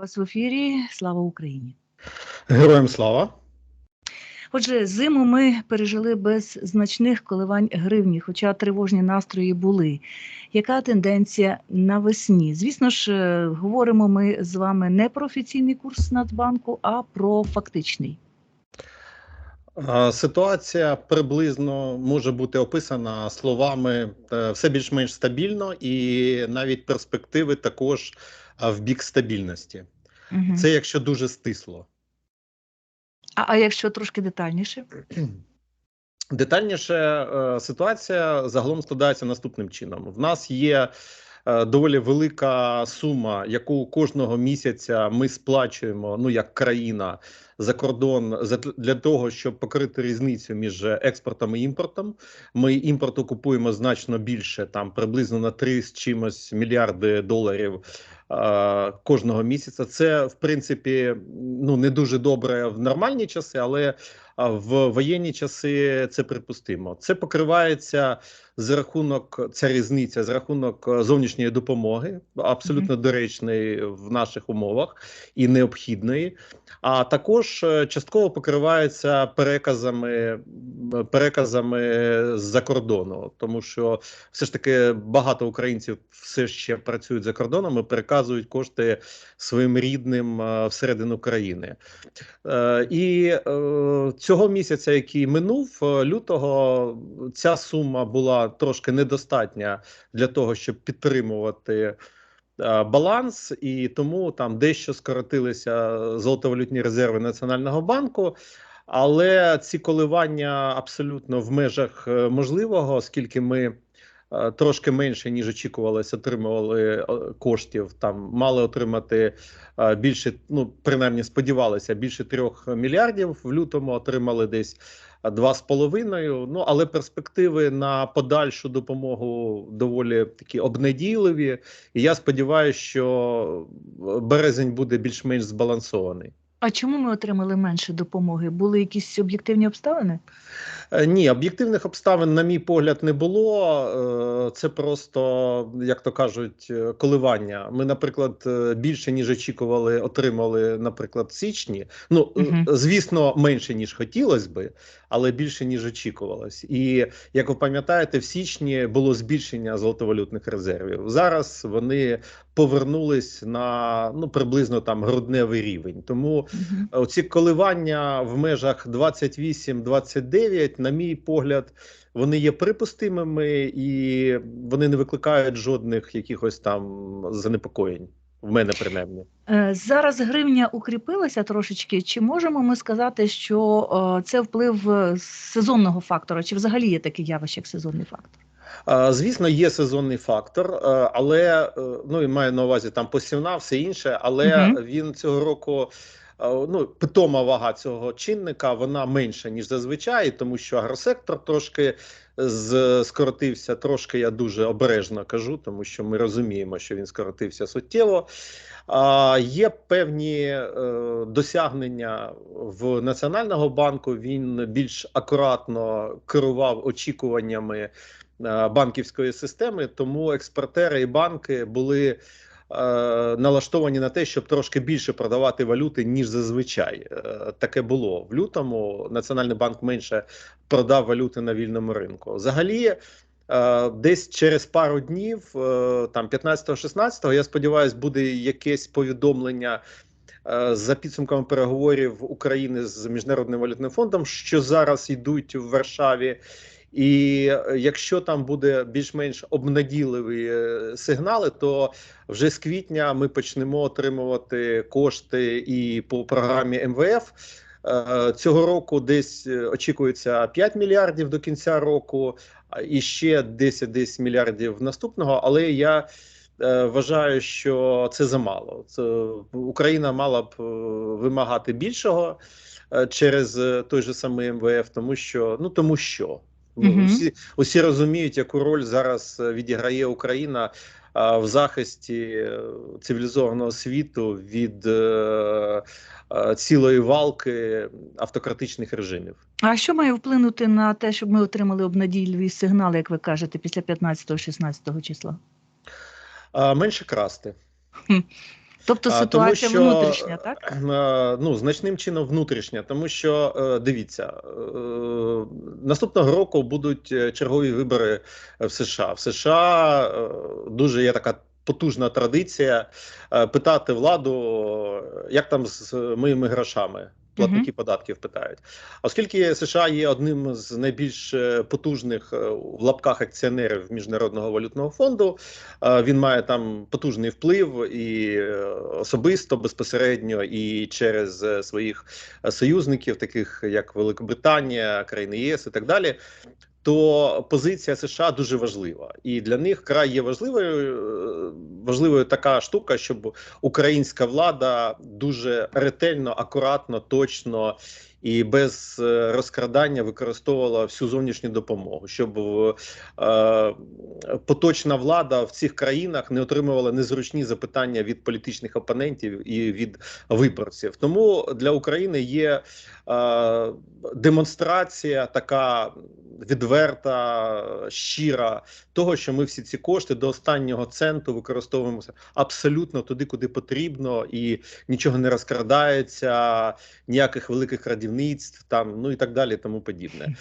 вас в ефірі. Слава Україні! Героям слава. Отже, зиму ми пережили без значних коливань гривні, хоча тривожні настрої були. Яка тенденція навесні? Звісно ж, е, говоримо ми з вами не про офіційний курс Нацбанку, а про фактичний. Ситуація приблизно може бути описана словами е, все більш-менш стабільно, і навіть перспективи також в бік стабільності. Угу. Це якщо дуже стисло. А, а якщо трошки детальніше? Детальніше е, ситуація загалом складається наступним чином: в нас є е, доволі велика сума, яку кожного місяця ми сплачуємо, ну як країна за кордон для того, щоб покрити різницю між експортом і імпортом. Ми імпорту купуємо значно більше, там приблизно на 3 з чимось мільярди доларів. Кожного місяця це в принципі ну не дуже добре в нормальні часи, але в воєнні часи це припустимо. Це покривається за рахунок ця різниця за рахунок е, зовнішньої допомоги, абсолютно доречної в наших умовах і необхідної. А також е, частково покривається переказами переказами з-за кордону, тому що все ж таки багато українців все ще працюють за кордоном і переказують кошти своїм рідним е, всередину країни. І цього місяця, який минув, лютого, ця сума була трошки недостатня для того, щоб підтримувати. е, Баланс і тому там дещо скоротилися золотовалютні резерви Національного банку, але ці коливання абсолютно в межах е, можливого, оскільки ми е, трошки менше ніж очікувалось, отримували коштів. Там мали отримати більше, ну принаймні сподівалися, більше трьох мільярдів. В лютому отримали десь е, два з половиною. Ну але перспективи на подальшу допомогу доволі такі обнадійливі. І я сподіваюся, що березень буде більш-менш збалансований. А чому ми отримали менше допомоги? Були якісь об'єктивні обставини? Е, Ні, об'єктивних обставин, на мій погляд, не було. Е, Це просто, як то кажуть, е, коливання. Ми, наприклад, більше ніж очікували, отримали, наприклад, в січні. Ну, Мгм. звісно, менше ніж хотілося би, але більше ніж очікувалось. І як ви пам'ятаєте, в січні було збільшення золотовалютних резервів. Зараз вони повернулись на ну приблизно там грудневий рівень. Тому Мгм. Оці коливання в межах 28-29, на мій погляд, вони є припустимими і вони не викликають жодних якихось там занепокоєнь. В мене принаймні. Е, Зараз гривня укріпилася трошечки. Чи можемо ми сказати, що е, це вплив е, сезонного фактора? Чи взагалі є таке явище, як сезонний фактор? Звісно, є сезонний фактор, е, але е, ну і маю на увазі там посівна, все інше, але Мгм. він цього року. е, Ну, питома вага цього чинника вона менша ніж зазвичай, тому що агросектор трошки з скоротився. Трошки я дуже обережно кажу, тому що ми розуміємо, що він скоротився суттєво. А є певні е, досягнення в Національного банку. Він більш акуратно керував очікуваннями банківської системи, тому експортери і банки були е, налаштовані на те, щоб трошки більше продавати валюти, ніж зазвичай. Е, таке було в лютому. Національний банк менше продав валюти на вільному ринку. Взагалі. е, Десь через пару днів, е, там 15-16, я сподіваюся, буде якесь повідомлення е, за підсумками переговорів України з міжнародним валютним фондом, що зараз йдуть в Варшаві. І е, якщо там буде більш-менш обнадійливі е, сигнали, то вже з квітня ми почнемо отримувати кошти і по програмі МВФ. Е, Цього року десь очікується 5 мільярдів до кінця року, і ще 10 десь мільярдів наступного. Але я вважаю, що це замало. Це Україна мала б вимагати більшого через той же самий МВФ, тому що ну тому що. Ну, Усі, усі розуміють, яку роль зараз е, відіграє Україна а, в захисті е, цивілізованого світу від е, е, цілої валки автократичних режимів. А що має вплинути на те, щоб ми отримали обнадійливі сигнали, як ви кажете, після 15-16 числа? А, менше красти. Тобто ситуація тому що, внутрішня, так? е, Ну, значним чином внутрішня, тому що е, дивіться, е, наступного року будуть е, чергові вибори в США. В США е, дуже є така потужна традиція е, питати владу, е, як там з моїми грошами. Платники податків питають, оскільки США є одним з найбільш е, потужних е, в лапках акціонерів міжнародного валютного фонду. Е, Він має там потужний вплив і особисто безпосередньо, і через своїх союзників, таких як Великобританія, країни ЄС і так далі. То позиція США дуже важлива, і для них край є важливою е, важливою така штука, щоб українська влада дуже ретельно, акуратно, точно і без е, розкрадання використовувала всю зовнішню допомогу, щоб е, поточна влада в цих країнах не отримувала незручні запитання від політичних опонентів і від виборців. Тому для України є демонстрація така відверта, щира того, що ми всі ці кошти до останнього центу використовуємо абсолютно туди, куди потрібно, і нічого не розкрадається, ніяких великих крадівництв, там ну і так далі, тому подібне.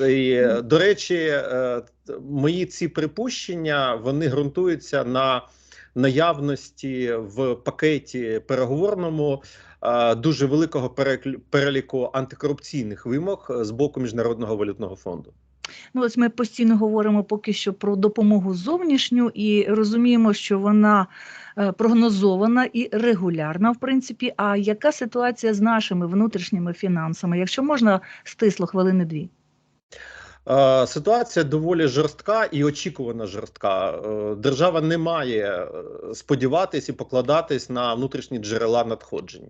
І, е, до речі, е, мої ці припущення вони ґрунтуються на наявності в пакеті переговорному е, дуже великого переліку антикорупційних вимог з боку міжнародного валютного фонду. Ну, ось ми постійно говоримо поки що про допомогу зовнішню і розуміємо, що вона е, прогнозована і регулярна, в принципі. А яка ситуація з нашими внутрішніми фінансами? Якщо можна стисло хвилини дві. Е, Ситуація доволі жорстка і очікувана жорстка. Е, Держава не має е, сподіватись і покладатись на внутрішні джерела надходжень.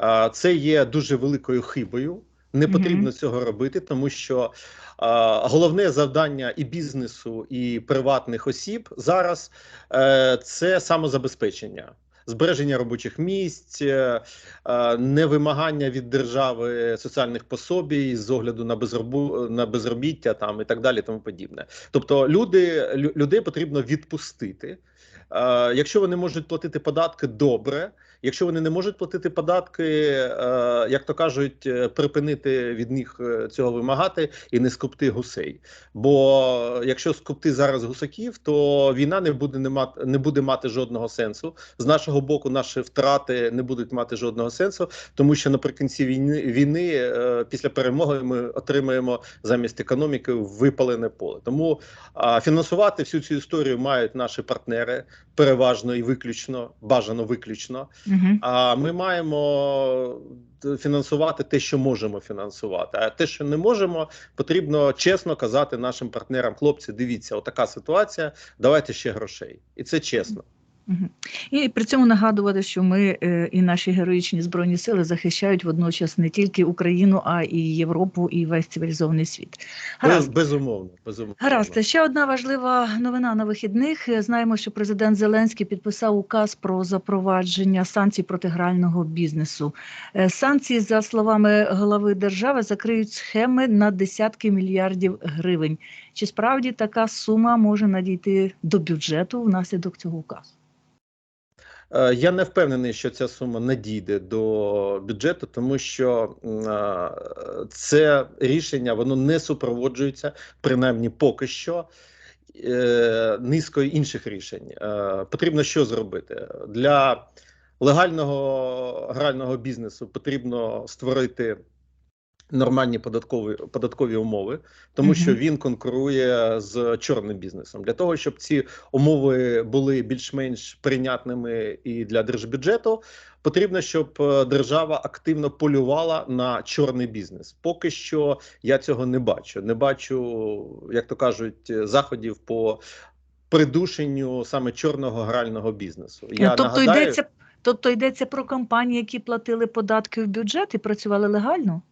Е, Це є дуже великою хибою. Не потрібно цього робити, тому що е, головне завдання і бізнесу, і приватних осіб зараз е, це самозабезпечення. Збереження робочих місць, е, е, невимагання від держави соціальних пособій з огляду на безробу на безробіття там і так далі, тому подібне. Тобто, люди лю- людей потрібно відпустити. Е, Якщо вони можуть платити податки, добре. Якщо вони не можуть платити податки, е, як то кажуть, е, припинити від них е, цього вимагати і не скупти гусей. Бо якщо скупти зараз гусаків, то війна не буде не мати не буде мати жодного сенсу. З нашого боку, наші втрати не будуть мати жодного сенсу, тому що наприкінці війни війни після перемоги ми отримаємо замість економіки випалене поле. Тому фінансувати всю цю історію мають наші партнери переважно і виключно, бажано виключно. А ми маємо фінансувати те, що можемо фінансувати. А те, що не можемо, потрібно чесно казати нашим партнерам: хлопці, дивіться, отака ситуація. Давайте ще грошей, і це чесно. І при цьому нагадувати, що ми е, і наші героїчні збройні сили захищають водночас не тільки Україну, а і Європу, і весь цивілізований світ. Гаразд. безумовно, безумовно. Гаразд, ще одна важлива новина на вихідних. Е, Знаємо, що президент Зеленський підписав указ про запровадження санкцій проти грального бізнесу. Е, Санкції, за словами голови держави, закриють схеми на десятки мільярдів гривень. Чи справді така сума може надійти до бюджету внаслідок цього указу? Е, Я не впевнений, що ця сума надійде до бюджету, тому що е, це рішення воно не супроводжується, принаймні поки що. е, Низкою інших рішень потрібно що зробити для легального грального бізнесу. Потрібно створити нормальні податкові податкові умови, тому Мгм. що він конкурує з чорним бізнесом. Для того щоб ці умови були більш-менш прийнятними і для держбюджету, потрібно, щоб е, держава активно полювала на чорний бізнес. Поки що я цього не бачу. Не бачу, як то кажуть, заходів по придушенню саме чорного грального бізнесу. Я тобто нагадаю, йдеться, тобто йдеться про компанії, які платили податки в бюджет і працювали легально?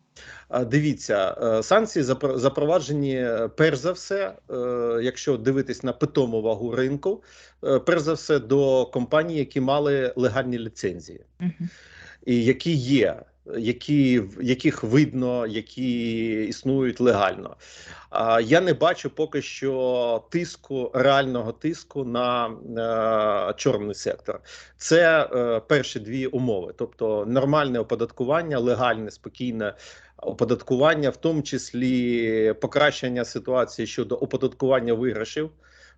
Дивіться, е, санкції запроваджені е, перш за все, е, якщо дивитись на питому вагу ринку, перш за все до компаній, які мали легальні ліцензії, і які є. Які, яких видно, які існують легально. Я не бачу поки що тиску, реального тиску на е, чорний сектор. Це е, перші дві умови, тобто нормальне оподаткування, легальне, спокійне оподаткування, в тому числі покращення ситуації щодо оподаткування виграшів.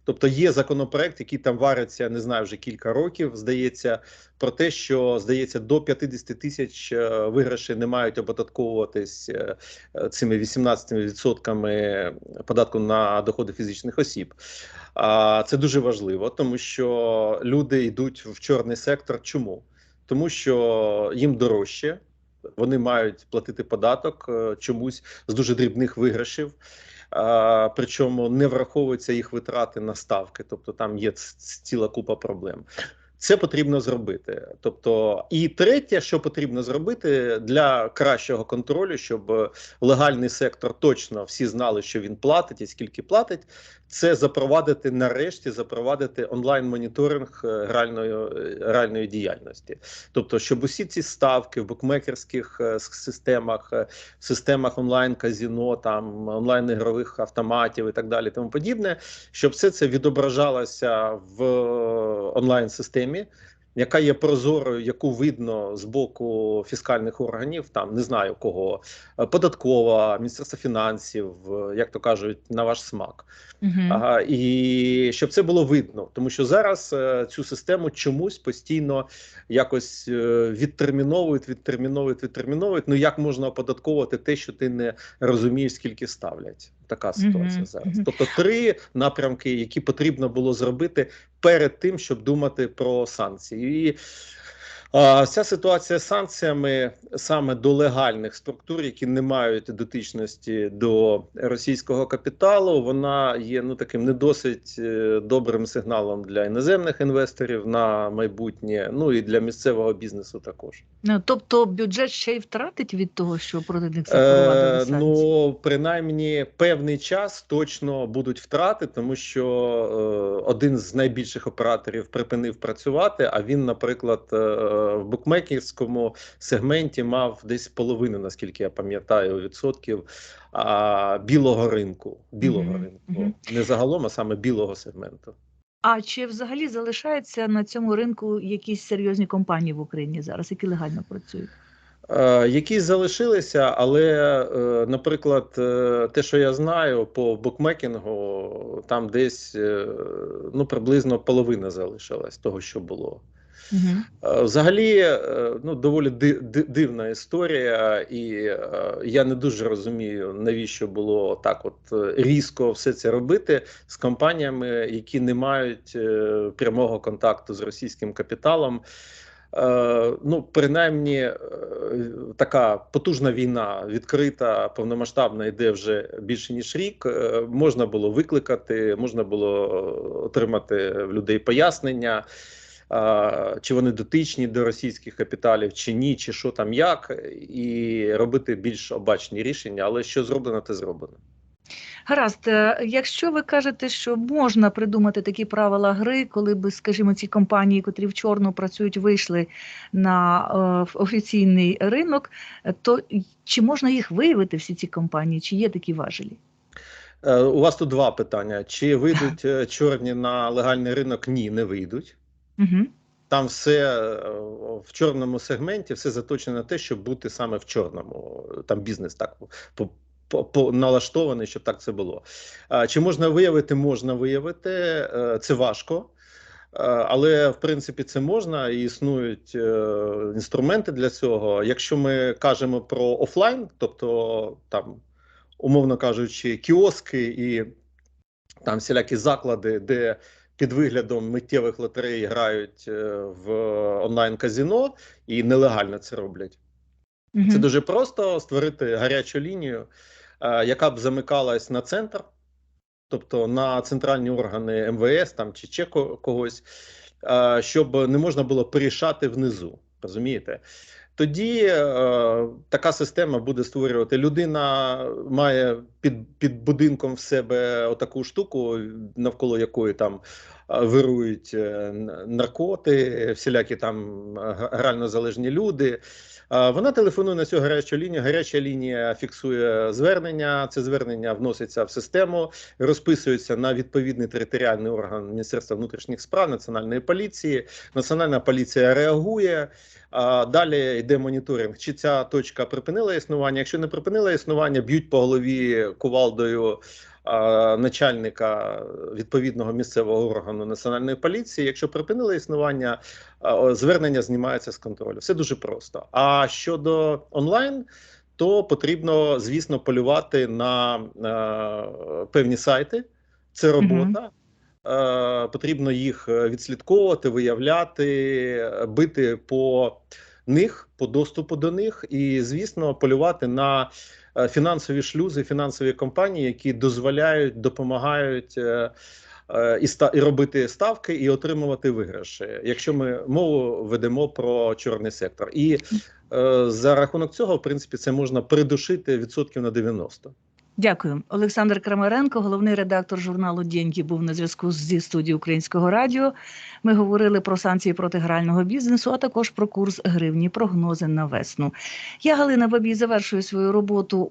Тобто є законопроект, який там вариться, не знаю, вже кілька років. Здається, про те, що здається, до 50 тисяч е, виграшей не мають оподатковуватись е, е, цими 18% податку на доходи фізичних осіб. А це дуже важливо, тому що люди йдуть в чорний сектор. Чому? Тому що їм дорожче, вони мають платити податок чомусь з дуже дрібних виграшів. Причому не враховуються їх витрати на ставки, тобто там є ціла купа проблем. Це потрібно зробити. Тобто, і третє, що потрібно зробити для кращого контролю, щоб легальний сектор точно всі знали, що він платить і скільки платить, це запровадити нарешті запровадити онлайн-моніторинг реальної гральної гральної діяльності. Тобто, щоб усі ці ставки в букмекерських е, системах, е, системах онлайн-казіно, там онлайн-ігрових автоматів і так далі, тому подібне, щоб все це відображалося в онлайн-системі яка є прозорою, яку видно з боку фіскальних органів, там не знаю кого, е, податкова, міністерство фінансів, е, як то кажуть, на ваш смак. Угу. Ага, І щоб це було видно, тому що зараз е, цю систему чомусь постійно якось відтерміновують, відтерміновують, відтерміновують. Ну як можна оподатковувати те, що ти не розумієш, скільки ставлять? Така ситуація mm -hmm. зараз. Тобто три напрямки, які потрібно було зробити перед тим, щоб думати про санкції. І Ця ситуація з санкціями саме до легальних структур, які не мають дотичності до російського капіталу, вона є ну таким не досить е, добрим сигналом для іноземних інвесторів на майбутнє, ну і для місцевого бізнесу також. Ну тобто бюджет ще й втратить від того, що проти них запровадили санкції? Е, Ну принаймні певний час точно будуть втрати, тому що е, один з найбільших операторів припинив працювати. А він, наприклад. Е, в букмекерському сегменті мав десь половину, наскільки я пам'ятаю, відсотків а, білого ринку. Білого mm -hmm. ринку не загалом, а саме білого сегменту. А чи взагалі залишаються на цьому ринку якісь серйозні компанії в Україні зараз, які легально працюють? Е, Які залишилися, але, е, наприклад, е, те, що я знаю, по букмекінгу, там десь ну приблизно половина залишилась того, що було. Угу. Взагалі, е, ну доволі дивна історія, і е, я не дуже розумію, навіщо було так, от різко все це робити з компаніями, які не мають прямого контакту з російським капіталом. Ну, принаймні, така потужна війна відкрита, повномасштабна йде вже більше ніж рік. Можна було викликати, можна було отримати в людей пояснення чи вони дотичні до російських капіталів, чи ні, чи що там як, і робити більш обачні рішення, але що зроблено, те зроблено. Гаразд, е, якщо ви кажете, що можна придумати такі правила гри, коли б, скажімо, ці компанії, котрі в чорну працюють, вийшли на е, офіційний ринок, то чи можна їх виявити всі ці компанії, чи є такі важелі? Е, у вас тут два питання: чи вийдуть чорні на легальний ринок? Ні, не вийдуть. Угу. Там все е, в чорному сегменті, все заточено на те, щоб бути саме в чорному. Там бізнес так по, по, налаштований, щоб так це було. Чи можна виявити? Можна виявити, е, це важко. Е, але в принципі це можна і існують інструменти для цього. Якщо ми кажемо про офлайн, тобто там, умовно кажучи, кіоски і там всілякі заклади, де під виглядом миттєвих лотерей грають е, в онлайн-казіно і нелегально це роблять. Угу. Це дуже просто створити гарячу лінію, е, яка б замикалась на центр, тобто на центральні органи МВС там чи ще когось, е, щоб не можна було порішати внизу. Розумієте? Тоді е, така система буде створювати. Людина має під під будинком в себе отаку штуку, навколо якої там вирують е, наркоти, всілякі там г- грально залежні люди. Вона телефонує на цю гарячу лінію. Гаряча лінія фіксує звернення. Це звернення вноситься в систему, розписується на відповідний територіальний орган Міністерства внутрішніх справ Національної поліції. Національна поліція реагує. Далі йде моніторинг, чи ця точка припинила існування. Якщо не припинила існування, б'ють по голові кувалдою начальника відповідного місцевого органу національної поліції. Якщо припинила існування, звернення знімається з контролю. Все дуже просто. А щодо онлайн. То потрібно, звісно, полювати на е, певні сайти. Це робота. Е, потрібно їх е, відслідковувати, виявляти, е, бити по них, по доступу до них, і, звісно, полювати на е, фінансові шлюзи, фінансові компанії, які дозволяють, допомагають. е, е, І ста і робити ставки і отримувати виграші, якщо ми мову ведемо про чорний сектор, і е, за рахунок цього, в принципі, це можна придушити відсотків на 90. Дякую. Олександр Крамаренко, головний редактор журналу «Деньги», був на зв'язку зі студією Українського радіо. Ми говорили про санкції проти грального бізнесу, а також про курс гривні, прогнози на весну. Я Галина Бабій завершую свою роботу